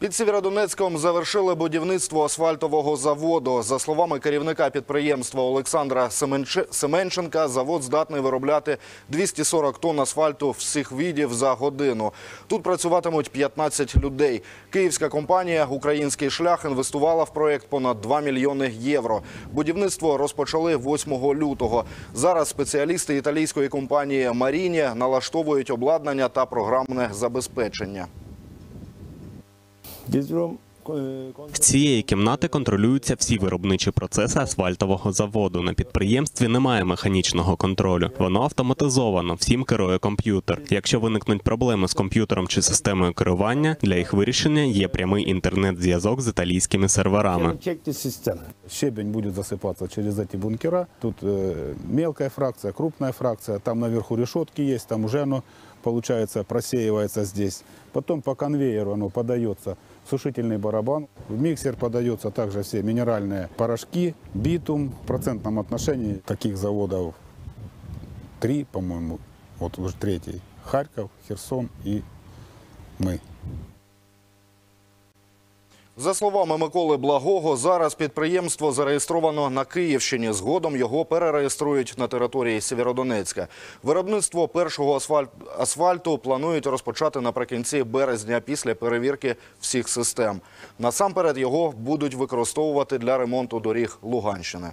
Під Сєвєродонецьком завершили будівництво асфальтового заводу. За словами керівника підприємства Олександра Семенченка, завод здатний виробляти 240 тонн асфальту всіх видів за годину. Тут працюватимуть 15 людей. Київська компанія «Український шлях» інвестувала в проєкт понад 2 мільйони євро. Будівництво розпочали 8 лютого. Зараз спеціалісти італійської компанії «Маріні» налаштовують обладнання та програмне забезпечення. This room uh, З цієї кімнати контролюються всі виробничі процеси асфальтового заводу. На підприємстві немає механічного контролю. Воно автоматизовано, всім керує комп'ютер. Якщо виникнуть проблеми з комп'ютером чи системою керування, для їх вирішення є прямий інтернет-зв'язок з італійськими серверами. check the system. Щебень будет засыпаться через эти бункера. Тут э, мелкая фракция, крупная фракция. Там наверху решетки есть, там уже оно, получается, просеивается здесь. Потом по конвейеру оно подается в сушительный барабан. В миксер подается также все минеральные порошки, битум. В процентном отношении таких заводов три, по-моему, вот уже третий. Харьков, Херсон и мы. За словами Миколи Благого, зараз підприємство зареєстровано на Київщині. Згодом його перереєструють на території Сєвєродонецька. Виробництво першого асфальт... асфальту планують розпочати наприкінці березня після перевірки всіх систем. Насамперед його будуть використовувати для ремонту доріг Луганщини.